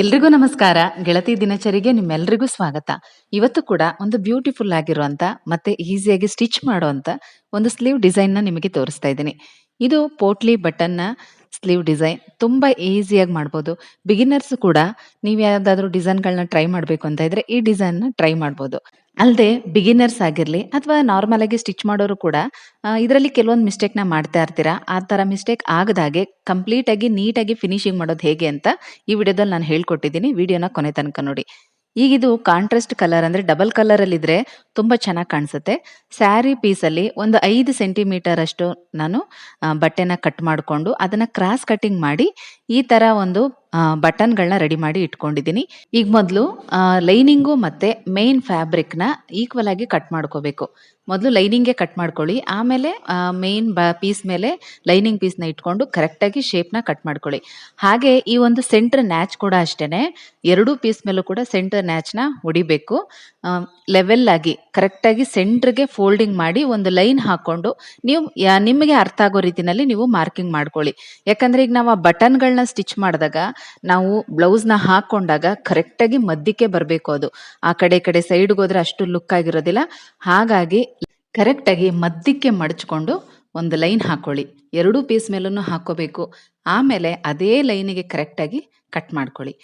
ಎಲ್ರಿಗೂ ನಮಸ್ಕಾರ. ಗೆಳತಿ ದಿನಚರಿಗೆ ನಿಮ್ಮೆಲ್ರಿಗೂ ಸ್ವಾಗತ. ಇವತ್ತು ಕೂಡ ಒಂದು ಬ್ಯೂಟಿಫುಲ್ ಆಗಿರುವಂತ, ಮತ್ತೆ ಈಸಿಯಾಗಿ ಸ್ಟಿಚ್ ಮಾಡುವಂತ ಒಂದು ಸ್ಲೀವ್ ಡಿಸೈನ್ನ ನಿಮಗೆ ತೋರಿಸ್ತಾ ಇದ್ದೀನಿ. ಇದು ಪೋಟ್ಲಿ ಬಟನ್ನ ಸ್ಲೀವ್ ಡಿಸೈನ್ ತುಂಬಾ ಈಸಿಯಾಗಿ ಮಾಡ್ಬೋದು. ಬಿಗಿನರ್ಸ್ ಕೂಡ ನೀವು ಯಾವ್ದಾದ್ರು ಡಿಸೈನ್ಗಳನ್ನ ಟ್ರೈ ಮಾಡಬೇಕು ಅಂತ ಇದ್ರೆ ಈ ಡಿಸೈನ್ನ ಟ್ರೈ ಮಾಡ್ಬೋದು. ಅಲ್ಲದೆ ಬಿಗಿನರ್ಸ್ ಆಗಿರಲಿ ಅಥವಾ ನಾರ್ಮಲ್ ಆಗಿ ಸ್ಟಿಚ್ ಮಾಡೋರು ಕೂಡ ಇದರಲ್ಲಿ ಕೆಲವೊಂದು ಮಿಸ್ಟೇಕ್ನ ಮಾಡ್ತಾ ಇರ್ತೀರಾ? ಆ ತರ ಮಿಸ್ಟೇಕ್ ಆಗದಾಗೆ ಕಂಪ್ಲೀಟ್ ಆಗಿ ನೀಟಾಗಿ ಫಿನಿಶಿಂಗ್ ಮಾಡೋದು ಹೇಗೆ ಅಂತ ಈ ವಿಡಿಯೋದಲ್ಲಿ ನಾನು ಹೇಳ್ಕೊಟ್ಟಿದ್ದೀನಿ. ವಿಡಿಯೋನ ಕೊನೆ ತನಕ ನೋಡಿ. ಈಗ ಇದು ಕಾಂಟ್ರಾಸ್ಟ್ ಕಲರ್ ಅಂದ್ರೆ ಡಬಲ್ ಕಲರ್ ಅಲ್ಲಿ ಇದ್ರೆ ತುಂಬಾ ಚೆನ್ನಾಗಿ ಕಾಣಿಸುತ್ತೆ. ಸ್ಯಾರಿ ಪೀಸ್ ಅಲ್ಲಿ ಒಂದು ಐದು ಸೆಂಟಿಮೀಟರ್ ಅಷ್ಟು ನಾನು ಬಟ್ಟೆನ ಕಟ್ ಮಾಡಿಕೊಂಡು ಅದನ್ನ ಕ್ರಾಸ್ ಕಟಿಂಗ್ ಮಾಡಿ ಈ ತರ ಒಂದು ಬಟನ್ಗಳನ್ನ ರೆಡಿ ಮಾಡಿ ಇಟ್ಕೊಂಡಿದ್ದೀನಿ. ಈಗ ಮೊದಲು ಲೈನಿಂಗು ಮತ್ತೆ ಮೇನ್ ಫ್ಯಾಬ್ರಿಕ್ನ ಈಕ್ವಲ್ ಆಗಿ ಕಟ್ ಮಾಡ್ಕೋಬೇಕು. ಮೊದಲು ಲೈನಿಂಗ್ಗೆ ಕಟ್ ಮಾಡ್ಕೊಳ್ಳಿ, ಆಮೇಲೆ ಮೇನ್ ಪೀಸ್ ಮೇಲೆ ಲೈನಿಂಗ್ ಪೀಸ್ನ ಇಟ್ಕೊಂಡು ಕರೆಕ್ಟಾಗಿ ಶೇಪ್ನ ಕಟ್ ಮಾಡ್ಕೊಳ್ಳಿ. ಹಾಗೆ ಈ ಒಂದು ಸೆಂಟರ್ ನ್ಯಾಚ್ ಕೂಡ ಅಷ್ಟೇ ಎರಡೂ ಪೀಸ್ ಮೇಲೂ ಕೂಡ ಸೆಂಟರ್ ನ್ಯಾಚ್ನ ಹೊಡಿಬೇಕು. ಲೆವೆಲ್ ಆಗಿ ಕರೆಕ್ಟಾಗಿ ಸೆಂಟ್ರಿಗೆ ಫೋಲ್ಡಿಂಗ್ ಮಾಡಿ ಒಂದು ಲೈನ್ ಹಾಕೊಂಡು ನೀವು ನಿಮಗೆ ಅರ್ಥ ಆಗೋ ರೀತಿಯಲ್ಲಿ ನೀವು ಮಾರ್ಕಿಂಗ್ ಮಾಡ್ಕೊಳ್ಳಿ. ಯಾಕಂದ್ರೆ ಈಗ ನಾವು ಆ ಬಟನ್ಗಳನ್ನ ಸ್ಟಿಚ್ ಮಾಡಿದಾಗ ನಾವು ಬ್ಲೌಸ್ನ ಹಾಕೊಂಡಾಗ ಕರೆಕ್ಟಾಗಿ ಮಧ್ಯಕ್ಕೆ ಬರಬೇಕು ಅದು. ಆ ಕಡೆ ಕಡೆ ಸೈಡ್ಗೆ ಹೋದ್ರೆ ಅಷ್ಟು ಲುಕ್ ಆಗಿರೋದಿಲ್ಲ. ಹಾಗಾಗಿ ಕರೆಕ್ಟಾಗಿ ಮಧ್ಯಕ್ಕೆ ಮಡಚ್ಕೊಂಡು ಒಂದು ಲೈನ್ ಹಾಕೊಳ್ಳಿ. ಎರಡು ಪೀಸ್ ಮೇಲೂ ಹಾಕೋಬೇಕು. ಆಮೇಲೆ ಅದೇ ಲೈನಿಗೆ ಕರೆಕ್ಟಾಗಿ ಕಟ್ ಮಾಡ್ಕೊಳ್ಳಿ.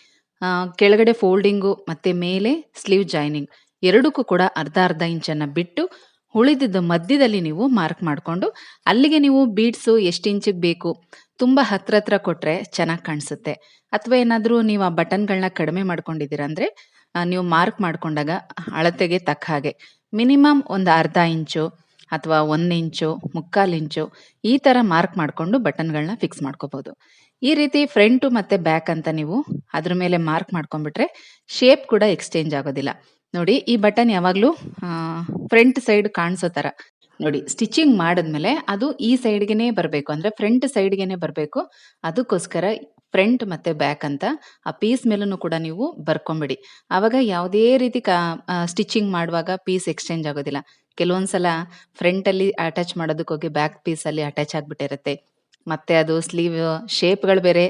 ಕೆಳಗಡೆ ಫೋಲ್ಡಿಂಗು ಮತ್ತೆ ಮೇಲೆ ಸ್ಲೀವ್ ಜಾಯ್ನಿಂಗ್ ಎರಡಕ್ಕೂ ಕೂಡ ಅರ್ಧ ಅರ್ಧ ಇಂಚನ್ನ ಬಿಟ್ಟು ಉಳಿದಿದ್ದು ಮಧ್ಯದಲ್ಲಿ ನೀವು ಮಾರ್ಕ್ ಮಾಡಿಕೊಂಡು ಅಲ್ಲಿಗೆ ನೀವು ಬೀಡ್ಸು ಎಷ್ಟು ಇಂಚಿಗೆ ಬೇಕು ತುಂಬ ಹತ್ರ ಹತ್ರ ಕೊಟ್ಟರೆ ಚೆನ್ನಾಗಿ ಕಾಣಿಸುತ್ತೆ. ಅಥವಾ ಏನಾದರೂ ನೀವು ಆ ಬಟನ್ಗಳನ್ನ ಕಡಿಮೆ ಮಾಡ್ಕೊಂಡಿದ್ದೀರಾ ಅಂದರೆ ನೀವು ಮಾರ್ಕ್ ಮಾಡಿಕೊಂಡಾಗ ಅಳತೆಗೆ ತಕ್ಕ ಹಾಗೆ. ಮಿನಿಮಮ್ ಒಂದು ಅರ್ಧ ಇಂಚು ಅಥವಾ ಒಂದು ಇಂಚು ಮುಕ್ಕಾಲು ಇಂಚು ಈ ಥರ ಮಾರ್ಕ್ ಮಾಡಿಕೊಂಡು ಬಟನ್ಗಳನ್ನ ಫಿಕ್ಸ್ ಮಾಡ್ಕೋಬೋದು. ಈ ರೀತಿ ಫ್ರಂಟು ಮತ್ತು ಬ್ಯಾಕ್ ಅಂತ ನೀವು ಅದ್ರ ಮೇಲೆ ಮಾರ್ಕ್ ಮಾಡ್ಕೊಂಡ್ಬಿಟ್ರೆ ಶೇಪ್ ಕೂಡ ಎಕ್ಸ್ಚೇಂಜ್ ಆಗೋದಿಲ್ಲ. ನೋಡಿ, ಈ ಬಟನ್ ಯಾವಾಗಲೂ ಫ್ರಂಟ್ ಸೈಡ್ ಕಾಣಿಸೋ ತರ. ನೋಡಿ ಸ್ಟಿಚಿಂಗ್ ಮಾಡಿದ್ಮೇಲೆ ಅದು ಈ ಸೈಡ್ಗೆನೇ ಬರಬೇಕು. ಅಂದ್ರೆ ಫ್ರಂಟ್ ಸೈಡ್ಗೆನೆ ಬರಬೇಕು. ಅದಕ್ಕೋಸ್ಕರ ಫ್ರಂಟ್ ಮತ್ತೆ ಬ್ಯಾಕ್ ಅಂತ ಆ ಪೀಸ್ ಮೇಲೂ ಕೂಡ ನೀವು ಬರ್ಕೊಂಬಿಡಿ. ಆವಾಗ ಯಾವುದೇ ರೀತಿ ಕಾ ಸ್ಟಿಚಿಂಗ್ ಮಾಡುವಾಗ ಪೀಸ್ ಎಕ್ಸ್ಚೇಂಜ್ ಆಗೋದಿಲ್ಲ. ಕೆಲವೊಂದ್ಸಲ ಫ್ರಂಟಲ್ಲಿ ಅಟ್ಯಾಚ್ ಮಾಡೋದಕ್ಕೆ ಹೋಗಿ ಬ್ಯಾಕ್ ಪೀಸಲ್ಲಿ ಅಟ್ಯಾಚ್ ಆಗಿಬಿಟ್ಟಿರುತ್ತೆ. ಮತ್ತೆ ಅದು ಸ್ಲೀವ್ ಶೇಪ್ಗಳು ಬೇರೆ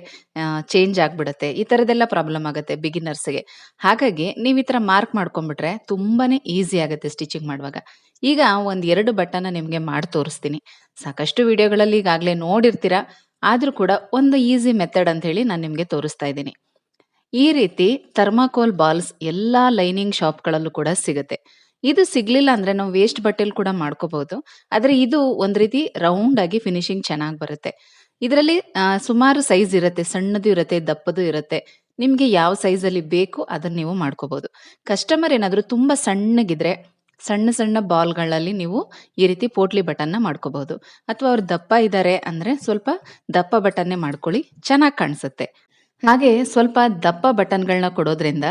ಚೇಂಜ್ ಆಗಿಬಿಡುತ್ತೆ. ಈ ಥರದ್ದೆಲ್ಲ ಪ್ರಾಬ್ಲಮ್ ಆಗುತ್ತೆ ಬಿಗಿನರ್ಸ್ಗೆ ಹಾಗಾಗಿ ನೀವು ಈ ಥರ ಮಾರ್ಕ್ ಮಾಡ್ಕೊಂಡ್ಬಿಟ್ರೆ ತುಂಬಾನೇ ಈಸಿ ಆಗುತ್ತೆ ಸ್ಟಿಚಿಂಗ್ ಮಾಡುವಾಗ. ಈಗ ಒಂದು ಎರಡು ಬಟನ್ನ ನಿಮಗೆ ಮಾಡಿ ತೋರಿಸ್ತೀನಿ. ಸಾಕಷ್ಟು ವಿಡಿಯೋಗಳಲ್ಲಿ ಈಗಾಗಲೇ ನೋಡಿರ್ತೀರಾ? ಆದರೂ ಕೂಡ ಒಂದು ಈಸಿ ಮೆಥಡ್ ಅಂತ ಹೇಳಿ ನಾನು ನಿಮಗೆ ತೋರಿಸ್ತಾ ಇದ್ದೀನಿ. ಈ ರೀತಿ ಥರ್ಮಾಕೋಲ್ ಬಾಲ್ಸ್ ಎಲ್ಲ ಲೈನಿಂಗ್ ಶಾಪ್ಗಳಲ್ಲೂ ಕೂಡ ಸಿಗುತ್ತೆ. ಇದು ಸಿಗ್ಲಿಲ್ಲ ಅಂದ್ರೆ ನಾವು ವೇಸ್ಟ್ ಬಟ್ಟೆಲ್ ಕೂಡ ಮಾಡ್ಕೋಬಹುದು. ಆದ್ರೆ ಇದು ಒಂದ್ ರೀತಿ ರೌಂಡ್ ಆಗಿ ಫಿನಿಶಿಂಗ್ ಚೆನ್ನಾಗಿ ಬರುತ್ತೆ. ಇದರಲ್ಲಿ ಸುಮಾರು ಸೈಜ್ ಇರುತ್ತೆ, ಸಣ್ಣದು ಇರುತ್ತೆ, ದಪ್ಪದು ಇರುತ್ತೆ. ನಿಮ್ಗೆ ಯಾವ ಸೈಜ್ ಅಲ್ಲಿ ಬೇಕು ಅದನ್ನ ನೀವು ಮಾಡ್ಕೋಬಹುದು. ಕಸ್ಟಮರ್ ಏನಾದ್ರು ತುಂಬಾ ಸಣ್ಣಗಿದ್ರೆ, ಸಣ್ಣ ಸಣ್ಣ ಬಾಲ್ಗಳಲ್ಲಿ ನೀವು ಈ ರೀತಿ ಪೋಟ್ಲಿ ಬಟನ್ನ ಮಾಡ್ಕೋಬಹುದು. ಅಥವಾ ಅವ್ರು ದಪ್ಪ ಇದ್ದಾರೆ ಅಂದ್ರೆ ಸ್ವಲ್ಪ ದಪ್ಪ ಬಟನ್ನೇ ಮಾಡ್ಕೊಳ್ಳಿ, ಚೆನ್ನಾಗಿ ಕಾಣಿಸುತ್ತೆ. ಹಾಗೆ ಸ್ವಲ್ಪ ದಪ್ಪ ಬಟನ್ಗಳನ್ನ ಕೊಡೋದ್ರಿಂದ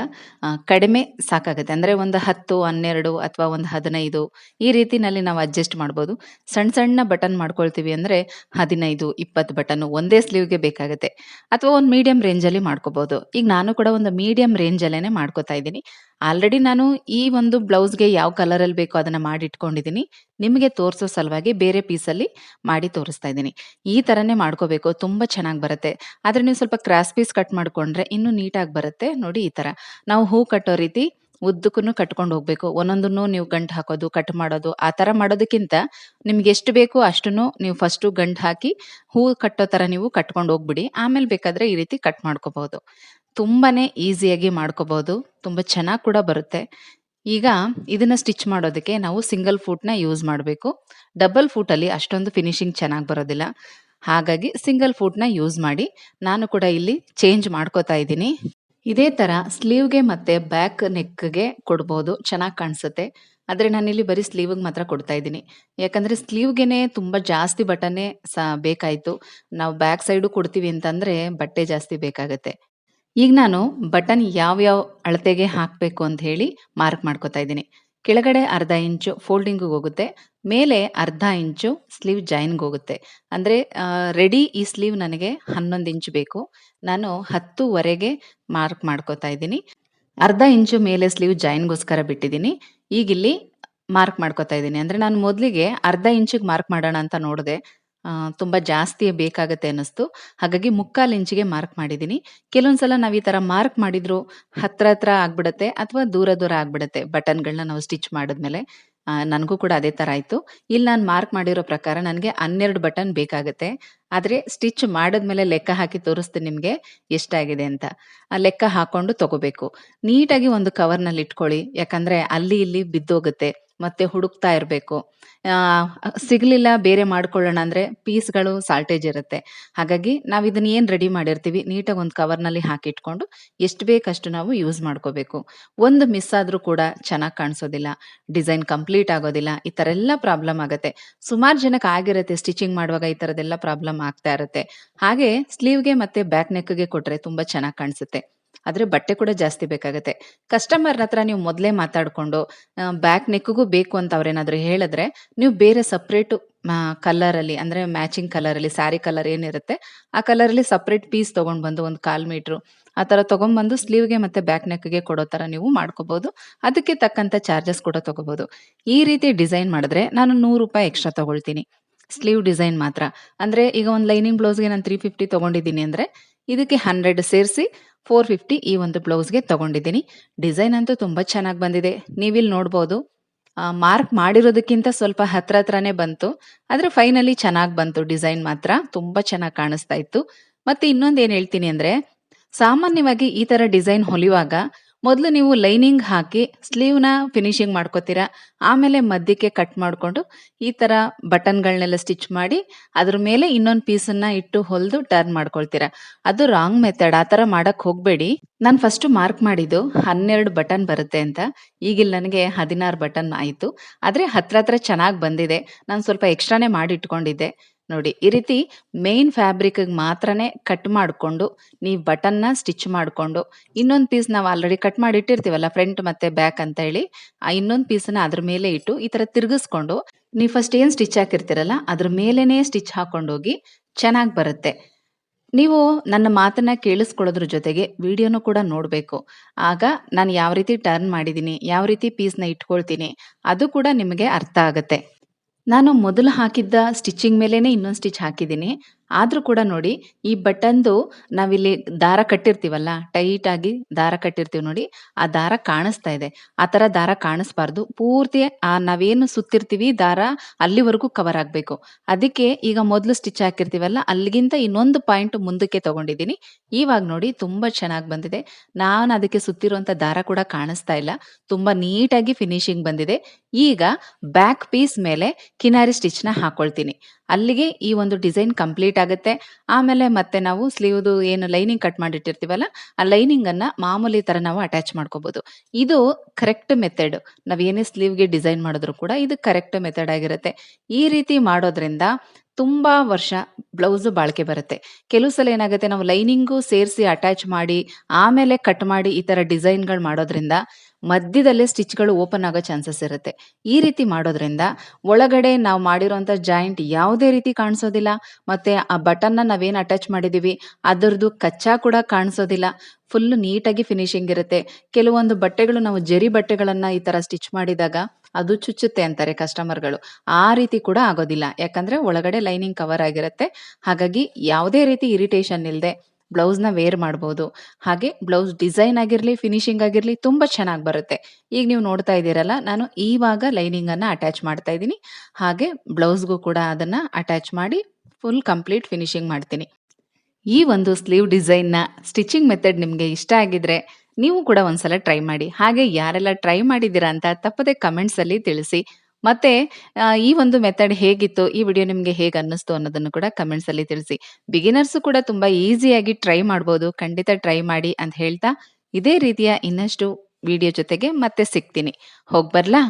ಕಡಿಮೆ ಸಾಕಾಗುತ್ತೆ. ಅಂದರೆ ಒಂದು ಹತ್ತು, ಹನ್ನೆರಡು ಅಥವಾ ಒಂದು ಹದಿನೈದು ಈ ರೀತಿನಲ್ಲಿ ನಾವು ಅಡ್ಜಸ್ಟ್ ಮಾಡ್ಬೋದು. ಸಣ್ಣ ಸಣ್ಣ ಬಟನ್ ಮಾಡ್ಕೊಳ್ತೀವಿ ಅಂದರೆ ಹದಿನೈದು, ಇಪ್ಪತ್ತು ಬಟನ್ ಒಂದೇ ಸ್ಲೀವ್ಗೆ ಬೇಕಾಗುತ್ತೆ. ಅಥವಾ ಒಂದು ಮೀಡಿಯಂ ರೇಂಜಲ್ಲಿ ಮಾಡ್ಕೋಬೋದು. ಈಗ ನಾನು ಕೂಡ ಒಂದು ಮೀಡಿಯಂ ರೇಂಜಲ್ಲೇ ಮಾಡ್ಕೋತಾ ಇದ್ದೀನಿ. ಆಲ್ರೆಡಿ ನಾನು ಈ ಒಂದು ಬ್ಲೌಸ್ಗೆ ಯಾವ ಕಲರಲ್ಲಿ ಬೇಕೋ ಅದನ್ನು ಮಾಡಿ ಇಟ್ಕೊಂಡಿದ್ದೀನಿ ನಿಮಗೆ ತೋರಿಸೋ ಸಲುವಾಗಿ ಬೇರೆ ಪೀಸಲ್ಲಿ ಮಾಡಿ ತೋರಿಸ್ತಾ ಇದ್ದೀನಿ ಈ ಥರನೇ ಮಾಡ್ಕೋಬೇಕು, ತುಂಬ ಚೆನ್ನಾಗಿ ಬರುತ್ತೆ. ಆದರೆ ನೀವು ಸ್ವಲ್ಪ ಕ್ರಾಸ್ ಪೀಸ್ ಕಟ್ ಮಾಡಿಕೊಂಡ್ರೆ ಇನ್ನೂ ನೀಟಾಗಿ ಬರುತ್ತೆ. ನೋಡಿ ಈ ಥರ ನಾವು ಹೂ ಕಟ್ಟೋ ರೀತಿ ಉದ್ದಕ್ಕೂ ಕಟ್ಕೊಂಡು ಹೋಗ್ಬೇಕು. ಒಂದೊಂದನ್ನು ನೀವು ಗಂಟು ಹಾಕೋದು ಕಟ್ ಮಾಡೋದು, ಆ ಥರ ಮಾಡೋದಕ್ಕಿಂತ ನಿಮ್ಗೆ ಎಷ್ಟು ಬೇಕೋ ಅಷ್ಟನ್ನು ನೀವು ಫಸ್ಟು ಗಂಟು ಹಾಕಿ ಹೂ ಕಟ್ಟೋ ಥರ ನೀವು ಕಟ್ಕೊಂಡು ಹೋಗ್ಬಿಡಿ. ಆಮೇಲೆ ಬೇಕಾದರೆ ಈ ರೀತಿ ಕಟ್ ಮಾಡ್ಕೋಬಹುದು. ತುಂಬಾನೇ ಈಸಿಯಾಗಿ ಮಾಡ್ಕೋಬೋದು ತುಂಬ ಚೆನ್ನಾಗಿ ಕೂಡ ಬರುತ್ತೆ. ಈಗ ಇದನ್ನ ಸ್ಟಿಚ್ ಮಾಡೋದಕ್ಕೆ ನಾವು ಸಿಂಗಲ್ ಫೂಟ್ನ ಯೂಸ್ ಮಾಡಬೇಕು. ಡಬಲ್ ಫೂಟಲ್ಲಿ ಅಷ್ಟೊಂದು ಫಿನಿಶಿಂಗ್ ಚೆನ್ನಾಗಿ ಬರೋದಿಲ್ಲ. ಹಾಗಾಗಿ ಸಿಂಗಲ್ ಫೂಟ್ನ ಯೂಸ್ ಮಾಡಿ ನಾನು ಕೂಡ ಇಲ್ಲಿ ಚೇಂಜ್ ಮಾಡ್ಕೋತಾ ಇದ್ದೀನಿ. ಇದೇ ಥರ ಸ್ಲೀವ್ಗೆ ಮತ್ತೆ ಬ್ಯಾಕ್ ನೆಕ್ಗೆ ಕೊಡ್ಬೋದು. ಚೆನ್ನಾಗಿ ಕಾಣಿಸುತ್ತೆ. ಆದರೆ ನಾನಿಲ್ಲಿ ಬರೀ ಸ್ಲೀವ್ಗೆ ಮಾತ್ರ ಕೊಡ್ತಾ ಇದ್ದೀನಿ. ಯಾಕಂದರೆ ಸ್ಲೀವ್ಗೆ ತುಂಬ ಜಾಸ್ತಿ ಬಟನ್ನೇ ಸ ಬೇಕಾಯಿತು. ನಾವು ಬ್ಯಾಕ್ ಸೈಡು ಕೊಡ್ತೀವಿ ಅಂತಂದರೆ ಬಟ್ಟೆ ಜಾಸ್ತಿ ಬೇಕಾಗತ್ತೆ. ಈಗ ನಾನು ಬಟನ್ ಯಾವ್ಯಾವ ಅಳತೆಗೆ ಹಾಕಬೇಕು ಅಂತ ಹೇಳಿ ಮಾರ್ಕ್ ಮಾಡ್ಕೋತಾ ಇದ್ದೀನಿ. ಕೆಳಗಡೆ ಅರ್ಧ ಇಂಚು ಫೋಲ್ಡಿಂಗಿಗೆ ಹೋಗುತ್ತೆ, ಮೇಲೆ ಅರ್ಧ ಇಂಚು ಸ್ಲೀವ್ ಜಾಯಿನ್ಗೆ ಹೋಗುತ್ತೆ. ಅಂದರೆ ರೆಡಿ ಈ ಸ್ಲೀವ್ ನನಗೆ ಹನ್ನೊಂದು ಇಂಚು ಬೇಕು. ನಾನು ಹತ್ತುವರೆಗೆ ಮಾರ್ಕ್ ಮಾಡ್ಕೋತಾ ಇದ್ದೀನಿ. ಅರ್ಧ ಇಂಚು ಮೇಲೆ ಸ್ಲೀವ್ ಜಾಯಿನ್ಗೋಸ್ಕರ ಬಿಟ್ಟಿದ್ದೀನಿ. ಈಗಿಲ್ಲಿ ಮಾರ್ಕ್ ಮಾಡ್ಕೋತಾ ಇದ್ದೀನಿ. ಅಂದರೆ ನಾನು ಮೊದಲಿಗೆ ಅರ್ಧ ಇಂಚಿಗೆ ಮಾರ್ಕ್ ಮಾಡೋಣ ಅಂತ ನೋಡಿದೆ. ಆ, ತುಂಬ ಜಾಸ್ತಿ ಬೇಕಾಗತ್ತೆ ಅನ್ನಿಸ್ತು. ಹಾಗಾಗಿ ಮುಕ್ಕಾಲು ಇಂಚಿಗೆ ಮಾರ್ಕ್ ಮಾಡಿದ್ದೀನಿ. ಕೆಲವೊಂದ್ಸಲ ನಾವು ಈ ಥರ ಮಾರ್ಕ್ ಮಾಡಿದ್ರು ಹತ್ರ ಹತ್ರ ಆಗ್ಬಿಡತ್ತೆ ಅಥವಾ ದೂರ ದೂರ ಆಗ್ಬಿಡತ್ತೆ ಬಟನ್‌ಗಳನ್ನ ನಾವು ಸ್ಟಿಚ್ ಮಾಡಿದ್ಮೇಲೆ. ನನಗೂ ಕೂಡ ಅದೇ ಥರ ಆಯಿತು. ಇಲ್ಲಿ ನಾನು ಮಾರ್ಕ್ ಮಾಡಿರೋ ಪ್ರಕಾರ ನನಗೆ 12 ಬಟನ್ ಬೇಕಾಗತ್ತೆ. ಆದ್ರೆ ಸ್ಟಿಚ್ ಮಾಡಿದ್ಮೇಲೆ ಲೆಕ್ಕ ಹಾಕಿ ತೋರಿಸ್ತೀನಿ ನಿಮಗೆ ಎಷ್ಟಾಗಿದೆ ಅಂತ. ಆ ಲೆಕ್ಕ ಹಾಕೊಂಡು ತಗೋಬೇಕು. ನೀಟಾಗಿ ಒಂದು ಕವರ್‌ನಲ್ಲಿ ಇಟ್ಕೊಳ್ಳಿ. ಯಾಕಂದ್ರೆ ಅಲ್ಲಿ ಇಲ್ಲಿ ಬಿದ್ದೋಗುತ್ತೆ. ಮತ್ತೆ ಹುಡುಕ್ತಾ ಇರಬೇಕು ಸಿಗಲಿಲ್ಲ, ಬೇರೆ ಮಾಡ್ಕೊಳ್ಳೋಣ ಅಂದ್ರೆ ಪೀಸ್‌ಗಳು ಸಾಲ್ಟೇಜ್ ಇರುತ್ತೆ. ಹಾಗಾಗಿ ನಾವು ಇದನ್ನ ಏನ್ ರೆಡಿ ಮಾಡಿರ್ತೀವಿ, ನೀಟಾಗಿ ಒಂದು ಕವರ್‌ನಲ್ಲಿ ಹಾಕಿಟ್ಕೊಂಡು ಎಷ್ಟು ಬೇಕಷ್ಟು ನಾವು ಯೂಸ್ ಮಾಡ್ಕೋಬೇಕು. ಒಂದು ಮಿಸ್ ಆದ್ರೂ ಕೂಡ ಚೆನ್ನಾಗಿ ಕಾಣಿಸೋದಿಲ್ಲ. ಡಿಸೈನ್ ಕಂಪ್ಲೀಟ್ ಆಗೋದಿಲ್ಲ. ಈ ಥರ ಎಲ್ಲ ಪ್ರಾಬ್ಲಮ್ ಆಗುತ್ತೆ ಸುಮಾರು ಜನಕ್ಕೆ ಆಗಿರುತ್ತೆ, ಸ್ಟಿಚಿಂಗ್ ಮಾಡುವಾಗ ಈ ಥರದ್ದೆಲ್ಲ ಪ್ರಾಬ್ಲಮ್ ಆಗ್ತಾ ಇರುತ್ತೆ. ಹಾಗೆ ಸ್ಲೀವ್‌ಗೆ ಮತ್ತೆ ಬ್ಯಾಕ್ ನೆಕ್‌ಗೆ ಕೊಟ್ಟರೆ ತುಂಬಾ ಚೆನ್ನಾಗಿ ಕಾಣಿಸುತ್ತೆ. ಆದ್ರೆ ಬಟ್ಟೆ ಕೂಡ ಜಾಸ್ತಿ ಬೇಕಾಗುತ್ತೆ ಕಸ್ಟಮರ್‌ನ ಹತ್ರ ನೀವು ಮೊದಲೇ ಮಾತಾಡ್ಕೊಂಡು ಬ್ಯಾಕ್ ನೆಕ್‌ಗೂ ಬೇಕು ಅಂತ ಅವ್ರೇನಾದರೂ ಹೇಳಿದ್ರೆ ನೀವು ಬೇರೆ ಸಪ್ರೇಟು ಕಲರ್ ಕಲರಲ್ಲಿ ಅಂದ್ರೆ ಮ್ಯಾಚಿಂಗ್ ಕಲರಲ್ಲಿ ಸ್ಯಾರಿ ಕಲರ್ ಏನಿರುತ್ತೆ, ಆ ಕಲರಲ್ಲಿ ಸಪ್ರೇಟ್ ಪೀಸ್ ತಗೊಂಡ್ ಬಂದು ಒಂದು 1/4 ಮೀಟ್ರು ಆ ಥರ ತಗೊಂಡ್ಬಂದು ಸ್ಲೀವ್‌ಗೆ ಮತ್ತೆ ಬ್ಯಾಕ್ ನೆಕ್‌ಗೆ ಕೊಡೋ ಥರ ನೀವು ಮಾಡ್ಕೋಬಹುದು. ಅದಕ್ಕೆ ತಕ್ಕಂತ ಚಾರ್ಜಸ್ ಕೂಡ ತಗೋಬಹುದು. ಈ ರೀತಿ ಡಿಸೈನ್ ಮಾಡಿದ್ರೆ ನಾನು ₹100 ಎಕ್ಸ್ಟ್ರಾ ತಗೊಳ್ತೀನಿ. ಸ್ಲೀವ್ ಡಿಸೈನ್ ಮಾತ್ರ. ಅಂದ್ರೆ ಈಗ ಒಂದು ಲೈನಿಂಗ್ ಬ್ಲೌಸ್‌ಗೆ ನಾನು 350 ತಗೊಂಡಿದ್ದೀನಿ ಅಂದ್ರೆ, ಇದಕ್ಕೆ 100 ಸೇರಿಸಿ 450 ಈ ಒಂದು ಬ್ಲೌಸ್‌ಗೆ ತಗೊಂಡಿದ್ದೀನಿ. ಡಿಸೈನ್ ಅಂತೂ ತುಂಬ ಚೆನ್ನಾಗಿ ಬಂದಿದೆ. ನೀವಿಲ್ಲಿ ನೋಡ್ಬೋದು. ಮಾರ್ಕ್ ಮಾಡಿರೋದಕ್ಕಿಂತ ಸ್ವಲ್ಪ ಹತ್ರ ಹತ್ರನೇ ಬಂತು. ಆದರೆ ಫೈನಲಿ ಚೆನ್ನಾಗಿ ಬಂತು ಡಿಸೈನ್ ಮಾತ್ರ. ತುಂಬ ಚೆನ್ನಾಗಿ ಕಾಣಿಸ್ತಾ ಇತ್ತು. ಮತ್ತೆ ಇನ್ನೊಂದು ಏನು ಹೇಳ್ತೀನಿ ಅಂದರೆ, ಸಾಮಾನ್ಯವಾಗಿ ಈ ಥರ ಡಿಸೈನ್ ಹೊಲಿಯುವಾಗ ಮೊದಲು ನೀವು ಲೈನಿಂಗ್ ಹಾಕಿ ಸ್ಲೀವ್‌ನ ಫಿನಿಶಿಂಗ್ ಮಾಡ್ಕೋತೀರಾ. ಆಮೇಲೆ ಮಧ್ಯಕ್ಕೆ ಕಟ್ ಮಾಡ್ಕೊಂಡು ಈ ತರ ಬಟನ್‌ಗಳನ್ನೆಲ್ಲ ಸ್ಟಿಚ್ ಮಾಡಿ ಅದ್ರ ಮೇಲೆ ಇನ್ನೊಂದು ಪೀಸನ್ನ ಇಟ್ಟು ಹೊಲ್ದು ಟರ್ನ್ ಮಾಡ್ಕೊಳ್ತೀರಾ. ಅದು ರಾಂಗ್ ಮೆಥಡ್. ಆ ಥರ ಮಾಡೋಕ್ಕೆ ಹೋಗಬೇಡಿ ನಾನು ಫಸ್ಟು ಮಾರ್ಕ್ ಮಾಡಿದ್ದು 12 ಬಟನ್ ಬರುತ್ತೆ ಅಂತ. ಈಗಿಲ್ಲಿ ನನಗೆ 16 ಬಟನ್ ಆಯಿತು ಆದ್ರೆ ಹತ್ರ ಹತ್ರ ಚೆನ್ನಾಗಿ ಬಂದಿದೆ. ನಾನು ಸ್ವಲ್ಪ ಎಕ್ಸ್ಟ್ರಾನೇ ಮಾಡಿ ಇಟ್ಕೊಂಡಿದ್ದೆ. ನೋಡಿ ಈ ರೀತಿ ಮೇನ್ ಫ್ಯಾಬ್ರಿಕ್‌ಗೆ ಮಾತ್ರನೇ ಕಟ್ ಮಾಡಿಕೊಂಡು ನೀವು ಬಟನ್‌ನ ಸ್ಟಿಚ್ ಮಾಡಿಕೊಂಡು ಇನ್ನೊಂದು ಪೀಸ್ ನಾವು ಆಲ್ರೆಡಿ ಕಟ್ ಮಾಡಿ ಇಟ್ಟಿರ್ತೀವಲ್ಲ ಫ್ರಂಟ್ ಮತ್ತೆ ಬ್ಯಾಕ್ ಅಂತ ಹೇಳಿ ಆ ಇನ್ನೊಂದು ಪೀಸನ್ನ ಅದ್ರ ಮೇಲೆ ಇಟ್ಟು ಈ ತರ ತಿರುಗಿಸ್ಕೊಂಡು ನೀವು ಫಸ್ಟ್ ಏನ್ ಸ್ಟಿಚ್ ಹಾಕಿರ್ತೀರಲ್ಲ ಅದ್ರ ಮೇಲೇ ಸ್ಟಿಚ್ ಹಾಕೊಂಡೋಗಿ ಚೆನ್ನಾಗಿ ಬರುತ್ತೆ. ನೀವು ನನ್ನ ಮಾತನ್ನ ಕೇಳಿಸ್ಕೊಳ್ಳೋದ್ರ ಜೊತೆಗೆ ವಿಡಿಯೋನು ಕೂಡ ನೋಡಬೇಕು ಆಗ ನಾನು ಯಾವ ರೀತಿ ಟರ್ನ್ ಮಾಡಿದ್ದೀನಿ, ಯಾವ ರೀತಿ ಪೀಸ್‌ನ ಇಟ್ಕೊಳ್ತೀನಿ ಅದು ಕೂಡ ನಿಮಗೆ ಅರ್ಥ ಆಗತ್ತೆ. ನಾನು ಮೊದಲು ಹಾಕಿದ್ದ ಸ್ಟಿಚಿಂಗ್ ಮೇಲೇನೆ ಇನ್ನೊಂದು ಸ್ಟಿಚ್ ಹಾಕಿದ್ದೀನಿ. ಆದ್ರೂ ಕೂಡ ನೋಡಿ, ಈ ಬಟನ್‌ದು ನಾವಿಲ್ಲಿ ದಾರ ಕಟ್ಟಿರ್ತೀವಲ್ಲ ಟೈಟ್ ಆಗಿ ದಾರ ಕಟ್ಟಿರ್ತೀವಿ ನೋಡಿ, ಆ ದಾರ ಕಾಣಿಸ್ತಾ ಇದೆ. ಆ ಥರ ದಾರ ಕಾಣಿಸ್ಬಾರ್ದು. ಪೂರ್ತಿ ಆ ನಾವೇನು ಸುತ್ತಿರ್ತೀವಿ, ದಾರ ಅಲ್ಲಿವರೆಗೂ ಕವರ್ ಆಗಬೇಕು ಅದಕ್ಕೆ ಈಗ ಮೊದಲು ಸ್ಟಿಚ್ ಹಾಕಿರ್ತೀವಲ್ಲ, ಅಲ್ಲಿಗಿಂತ ಇನ್ನೊಂದು ಪಾಯಿಂಟ್ ಮುಂದಕ್ಕೆ ತಗೊಂಡಿದ್ದೀನಿ. ಇವಾಗ ನೋಡಿ ತುಂಬ ಚೆನ್ನಾಗಿ ಬಂದಿದೆ. ನಾನು ಅದಕ್ಕೆ ಸುತ್ತಿರುವಂಥ ದಾರ ಕೂಡ ಕಾಣಿಸ್ತಾ ಇಲ್ಲ. ತುಂಬ ನೀಟಾಗಿ ಫಿನಿಶಿಂಗ್ ಬಂದಿದೆ. ಈಗ ಬ್ಯಾಕ್ ಪೀಸ್ ಮೇಲೆ ಕಿನಾರಿ ಸ್ಟಿಚ್‌ನ ಹಾಕೊಳ್ತೀನಿ. ಅಲ್ಲಿಗೆ ಈ ಒಂದು ಡಿಸೈನ್ ಕಂಪ್ಲೀಟ್ ಆಗುತ್ತೆ. ಆಮೇಲೆ ಮತ್ತೆ ನಾವು ಸ್ಲೀವ್‌ದು ಏನು ಲೈನಿಂಗ್ ಕಟ್ ಮಾಡಿಟ್ಟಿರ್ತೀವಲ್ಲ, ಆ ಲೈನಿಂಗ್ ಅನ್ನ ಮಾಮೂಲಿ ತರ ನಾವು ಅಟ್ಯಾಚ್ ಮಾಡ್ಕೋಬಹುದು. ಇದು ಕರೆಕ್ಟ್ ಮೆಥಡ್. ನಾವು ಏನೇ ಸ್ಲೀವ್‌ಗೆ ಡಿಸೈನ್ ಮಾಡಿದ್ರು ಕೂಡ ಇದು ಕರೆಕ್ಟ್ ಮೆಥಡ್ ಆಗಿರುತ್ತೆ. ಈ ರೀತಿ ಮಾಡೋದ್ರಿಂದ ತುಂಬಾ ವರ್ಷ ಬ್ಲೌಸು ಬಾಳಿಕೆ ಬರುತ್ತೆ. ಕೆಲವು ಸಲ ಏನಾಗುತ್ತೆ, ನಾವು ಲೈನಿಂಗು ಸೇರಿಸಿ ಅಟ್ಯಾಚ್ ಮಾಡಿ, ಆಮೇಲೆ ಕಟ್ ಮಾಡಿ ಈ ತರ ಡಿಸೈನ್‌ಗಳು ಮಾಡೋದ್ರಿಂದ ಮಧ್ಯದಲ್ಲೇ ಸ್ಟಿಚ್‌ಗಳು ಓಪನ್ ಆಗೋ ಚಾನ್ಸಸ್ ಇರುತ್ತೆ. ಈ ರೀತಿ ಮಾಡೋದ್ರಿಂದ ಒಳಗಡೆ ನಾವು ಮಾಡಿರೋಂಥ ಜಾಯಿಂಟ್ ಯಾವುದೇ ರೀತಿ ಕಾಣಿಸೋದಿಲ್ಲ. ಮತ್ತೆ ಆ ಬಟನ್‌ನ ನಾವೇನು ಅಟ್ಯಾಚ್ ಮಾಡಿದೀವಿ, ಅದರದ್ದು ಕಚ್ಚಾ ಕೂಡ ಕಾಣಿಸೋದಿಲ್ಲ. ಫುಲ್ ನೀಟಾಗಿ ಫಿನಿಶಿಂಗ್ ಇರುತ್ತೆ. ಕೆಲವೊಂದು ಬಟ್ಟೆಗಳು ನಾವು ಜರಿ ಬಟ್ಟೆಗಳನ್ನ ಈ ತರ ಸ್ಟಿಚ್ ಮಾಡಿದಾಗ ಅದು ಚುಚ್ಚುತ್ತೆ ಅಂತಾರೆ ಕಸ್ಟಮರ್‌ಗಳು. ಆ ರೀತಿ ಕೂಡ ಆಗೋದಿಲ್ಲ. ಯಾಕಂದ್ರೆ ಒಳಗಡೆ ಲೈನಿಂಗ್ ಕವರ್ ಆಗಿರುತ್ತೆ. ಹಾಗಾಗಿ ಯಾವುದೇ ರೀತಿ ಇರಿಟೇಷನ್ ಇಲ್ದೆ ಬ್ಲೌಸ್‌ನ ವೇರ್ ಮಾಡ್ಬೋದು. ಹಾಗೆ ಬ್ಲೌಸ್ ಡಿಸೈನ್ ಆಗಿರಲಿ, ಫಿನಿಶಿಂಗ್ ಆಗಿರಲಿ ತುಂಬಾ ಚೆನ್ನಾಗಿ ಬರುತ್ತೆ. ಈಗ ನೀವು ನೋಡ್ತಾ ಇದ್ದೀರಲ್ಲ, ನಾನು ಈವಾಗ ಲೈನಿಂಗನ್ನು ಅಟ್ಯಾಚ್ ಮಾಡ್ತಾ ಇದ್ದೀನಿ. ಹಾಗೆ ಬ್ಲೌಸ್‌ಗೂ ಕೂಡ ಅದನ್ನ ಅಟ್ಯಾಚ್ ಮಾಡಿ ಫುಲ್ ಕಂಪ್ಲೀಟ್ ಫಿನಿಶಿಂಗ್ ಮಾಡ್ತೀನಿ. ಈ ಒಂದು ಸ್ಲೀವ್ ಡಿಸೈನ್‌ನ ಸ್ಟಿಚಿಂಗ್ ಮೆಥಡ್ ನಿಮಗೆ ಇಷ್ಟ ಆಗಿದ್ರೆ ನೀವು ಕೂಡ ಒಂದ್ಸಲ ಟ್ರೈ ಮಾಡಿ. ಹಾಗೆ ಯಾರೆಲ್ಲ ಟ್ರೈ ಮಾಡಿದ್ದೀರಾ ಅಂತ ತಪ್ಪದೆ ಕಮೆಂಟ್ಸಲ್ಲಿ ತಿಳಿಸಿ. ಮತ್ತೆ ಈ ಒಂದು ಮೆಥಡ್ ಹೇಗಿತ್ತು, ಈ ವಿಡಿಯೋ ನಿಮ್ಗೆ ಹೇಗೆ ಅನ್ನಿಸ್ತು ಅನ್ನೋದನ್ನು ಕೂಡ ಕಮೆಂಟ್ಸಲ್ಲಿ ತಿಳಿಸಿ. ಬಿಗಿನರ್ಸು ಕೂಡ ತುಂಬಾ ಈಸಿಯಾಗಿ ಟ್ರೈ ಮಾಡ್ಬೋದು. ಖಂಡಿತ ಟ್ರೈ ಮಾಡಿ ಅಂತ ಹೇಳ್ತಾ ಇದೇ ರೀತಿಯ ಇನ್ನಷ್ಟು ವಿಡಿಯೋ ಜೊತೆಗೆ ಮತ್ತೆ ಸಿಗ್ತೀನಿ. ಹೋಗ್ಬರ್ಲಾ?